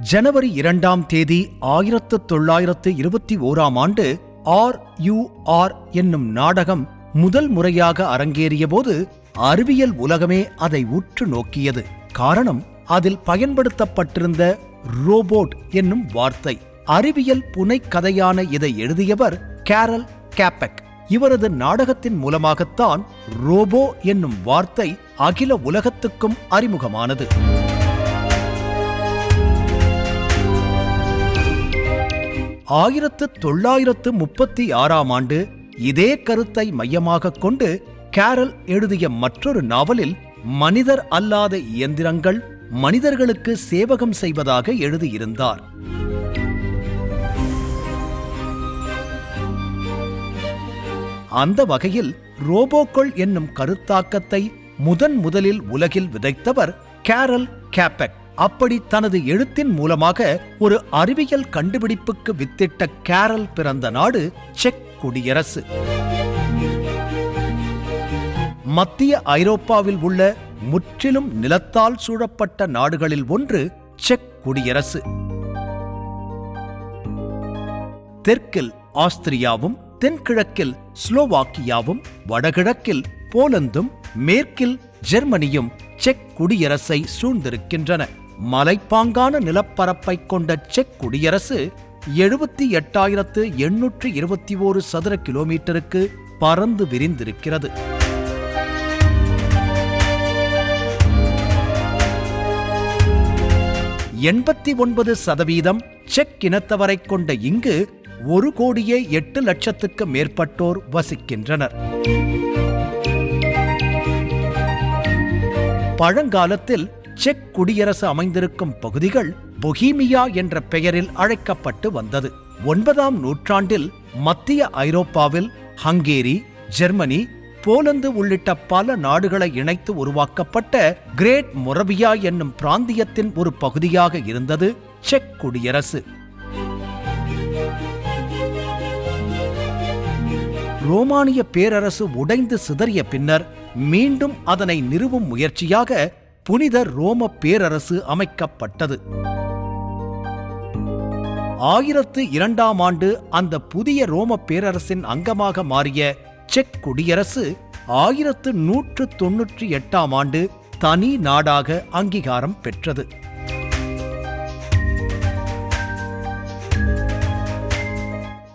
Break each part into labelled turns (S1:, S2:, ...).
S1: ஜனவரி இரண்டாம் தேதி ஆயிரத்து தொள்ளாயிரத்து இருபத்தி ஓராம் ஆண்டு ஆர் யூ ஆர் என்னும் நாடகம் முதல் முறையாக அரங்கேறியபோது அறிவியல் உலகமே அதை உற்று நோக்கியது. காரணம் அதில் பயன்படுத்தப்பட்டிருந்த ரோபோட் என்னும் வார்த்தை. அறிவியல் புனைக்கதையான இதை எழுதியவர் கேரல் கேப்பக். இவரது நாடகத்தின் மூலமாகத்தான் ரோபோ என்னும் வார்த்தை அகில உலகத்துக்கும் அறிமுகமானது. ஆயிரத்து தொள்ளாயிரத்து முப்பத்தி ஆறாம் ஆண்டு இதே கருத்தை மையமாகக் கொண்டு கேரல் எழுதிய மற்றொரு நாவலில் மனிதர் அல்லாத இயந்திரங்கள் மனிதர்களுக்கு சேவகம் செய்வதாக எழுதியிருந்தார். அந்த வகையில் ரோபோக்கள் என்னும் கருத்தாக்கத்தை முதன் முதலில் உலகில் விதைத்தவர் கேரல் கேபெக் அப்படி தனது எழுத்தின் மூலமாக ஒரு அறிவியல் கண்டுபிடிப்புக்கு வித்திட்ட கேரல் பிறந்த நாடு செக் குடியரசு. மத்திய ஐரோப்பாவில் உள்ள முற்றிலும் நிலத்தால் சூழப்பட்ட நாடுகளில் ஒன்று செக் குடியரசு. தெற்கில் ஆஸ்திரியாவும் தென்கிழக்கில் ஸ்லோவாக்கியாவும் வடகிழக்கில் போலந்தும் மேற்கில் ஜெர்மனியும் செக் குடியரசை சூழ்ந்திருக்கின்றன. மலைப்பாங்கான நிலப்பரப்பை கொண்ட செக் குடியரசு எழுபத்தி எட்டாயிரத்து எண்ணூற்று இருபத்தி ஓரு சதுர கிலோமீட்டருக்கு பறந்து விரிந்திருக்கிறது. எண்பத்தி ஒன்பது சதவீதம் செக் இனத்தவரை கொண்ட இங்கு ஒரு கோடியே எட்டு லட்சத்துக்கு மேற்பட்டோர் வசிக்கின்றனர். பழங்காலத்தில் செக் குடியரசு அமைந்திருக்கும் பகுதிகள் பொஹீமியா என்ற பெயரில் அழைக்கப்பட்டு வந்தது. ஒன்பதாம் நூற்றாண்டில் மத்திய ஐரோப்பாவில் ஹங்கேரி ஜெர்மனி போலந்து உள்ளிட்ட பல நாடுகளை இணைத்து உருவாக்கப்பட்ட கிரேட் மொரபியா என்னும் பிராந்தியத்தின் ஒரு பகுதியாக இருந்தது செக் குடியரசு. ரோமானிய பேரரசு உடைந்து சிதறிய பின்னர் மீண்டும் அதனை நிறுவும் முயற்சியாக புனித ரோம பேரரசு அமைக்கப்பட்டது. ஆயிரத்து இரண்டாம் ஆண்டு அந்த புதிய ரோம பேரரசின் அங்கமாக மாறிய செக் குடியரசு ஆயிரத்து நூற்று தொன்னூற்றி எட்டாம் ஆண்டு தனி நாடாக அங்கீகாரம் பெற்றது.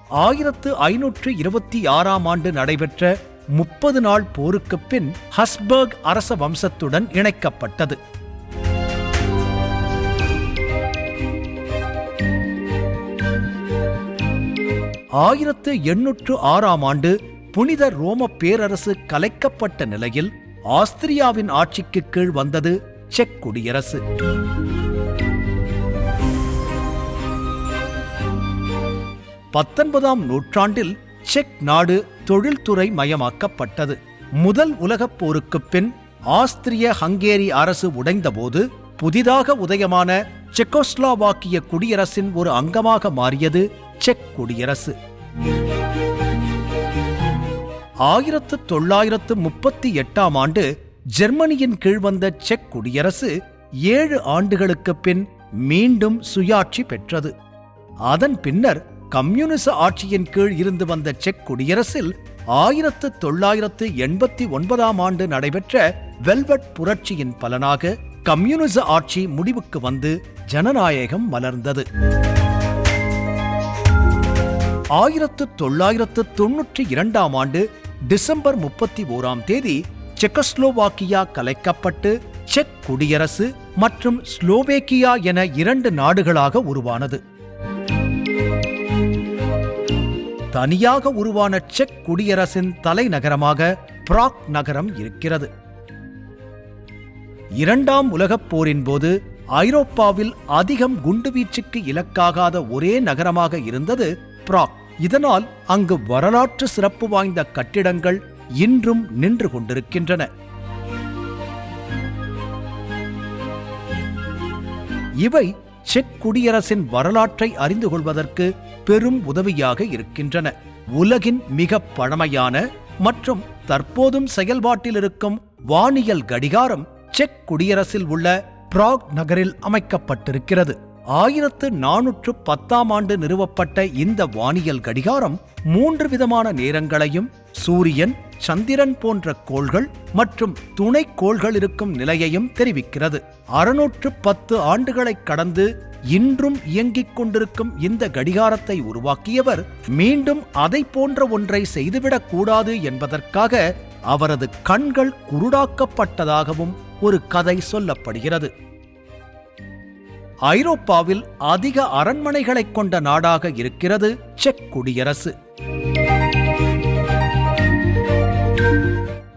S1: ஆயிரத்து ஐநூற்று இருபத்தி ஆறாம் ஆண்டு நடைபெற்ற முப்பது நாள் போருக்கு பின் ஹஸ்பர்க் அரச வம்சத்துடன் இணைக்கப்பட்டது. ஆயிரத்து எண்ணூற்று ஆறாம் ஆண்டு புனித ரோம பேரரசு கலைக்கப்பட்ட நிலையில் ஆஸ்திரியாவின் ஆட்சிக்கு கீழ் வந்தது செக் குடியரசு. பத்தொன்பதாம் நூற்றாண்டில் செக் நாடு தொழில்துறை மயமாக்கப்பட்டது. முதல் உலகப் போருக்குப் பின் ஆஸ்திரிய ஹங்கேரி அரசு உடைந்தபோது புதிதாக உதயமான செக்கோஸ்லாவாக்கிய குடியரசின் ஒரு அங்கமாக மாறியது செக் குடியரசு. ஆயிரத்து தொள்ளாயிரத்து முப்பத்தி எட்டாம் ஆண்டு ஜெர்மனியின் கீழ் வந்த செக் குடியரசு ஏழு ஆண்டுகளுக்குப் பின் மீண்டும் சுயாட்சி பெற்றது. அதன் பின்னர் கம்யூனிச ஆட்சியின் கீழ் இருந்து வந்த செக் குடியரசில் ஆயிரத்து தொள்ளாயிரத்து எண்பத்தி ஒன்பதாம் ஆண்டு நடைபெற்ற வெல்வெட் புரட்சியின் பலனாக கம்யூனிச ஆட்சி முடிவுக்கு வந்து ஜனநாயகம் மலர்ந்தது. ஆயிரத்து தொள்ளாயிரத்து தொன்னூற்றி இரண்டாம் ஆண்டு டிசம்பர் முப்பத்தி ஓராம் தேதி செக்கஸ்லோவாக்கியா கலைக்கப்பட்டு செக் குடியரசு மற்றும் ஸ்லோவேக்கியா என இரண்டு நாடுகளாக உருவானது. தனியாக உருவான செக் குடியரசின் தலைநகரமாக பிராக் நகரம் இருக்கிறது. இரண்டாம் உலகப் போரின் போது ஐரோப்பாவில் அதிகம் குண்டுவீச்சுக்கு இலக்காகாத ஒரே நகரமாக இருந்தது பிராக். இதனால் அங்கு வரலாற்று சிறப்பு வாய்ந்த கட்டிடங்கள் இன்றும் நின்று கொண்டிருக்கின்றன. இவை செக் குடியரசின் வரலாற்றை அறிந்து கொள்வதற்கு பெரும் உதவியாக இருக்கின்றன. உலகின் மிக பழமையான மற்றும் தற்போதும் செயல்பாட்டில் இருக்கும் வானியல் கடிகாரம் செக் குடியரசில் உள்ள பிராக் நகரில் அமைக்கப்பட்டிருக்கிறது. ஆயிரத்து நானூற்று பத்தாம் ஆண்டு நிறுவப்பட்ட இந்த வானியல் கடிகாரம் மூன்று விதமான நேரங்களையும் சூரியன் சந்திரன் போன்ற கோள்கள் மற்றும் துணை கோள்கள் இருக்கும் நிலையையும் தெரிவிக்கிறது. அறுநூற்று பத்து ஆண்டுகளைக் கடந்து இன்றும் இயங்கிக் கொண்டிருக்கும் இந்த கடிகாரத்தை உருவாக்கியவர் மீண்டும் அதை போன்ற ஒன்றை செய்துவிடக் கூடாது என்பதற்காக அவரது கண்கள் குருடாக்கப்பட்டதாகவும் ஒரு கதை சொல்லப்படுகிறது. ஐரோப்பாவில் அதிக அரண்மனைகளைக் கொண்ட நாடாக இருக்கிறது செக் குடியரசு.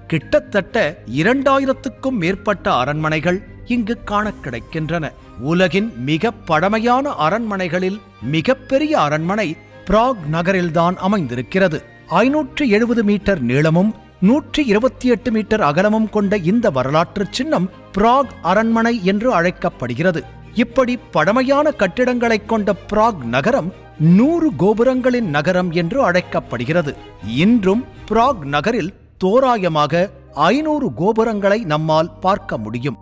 S1: கிட்டத்தட்ட இரண்டாயிரத்துக்கும் மேற்பட்ட அரண்மனைகள் இங்கு காண கிடைக்கின்றன உலகின் மிக பழமையான அரண்மனைகளில் மிகப்பெரிய அரண்மனை பிராக் நகரில்தான் அமைந்திருக்கிறது. ஐநூற்று எழுபது மீட்டர் நீளமும் நூற்றி இருபத்தி எட்டு மீட்டர் அகலமும் கொண்ட இந்த வரலாற்று சின்னம் பிராக் அரண்மனை என்று அழைக்கப்படுகிறது. இப்படி பழமையான கட்டிடங்களைக் கொண்ட பிராக் நகரம் நூறு கோபுரங்களின் நகரம் என்று அழைக்கப்படுகிறது. இன்றும் பிராக் நகரில் தோராயமாக ஐநூறு கோபுரங்களை நம்மால் பார்க்க முடியும்.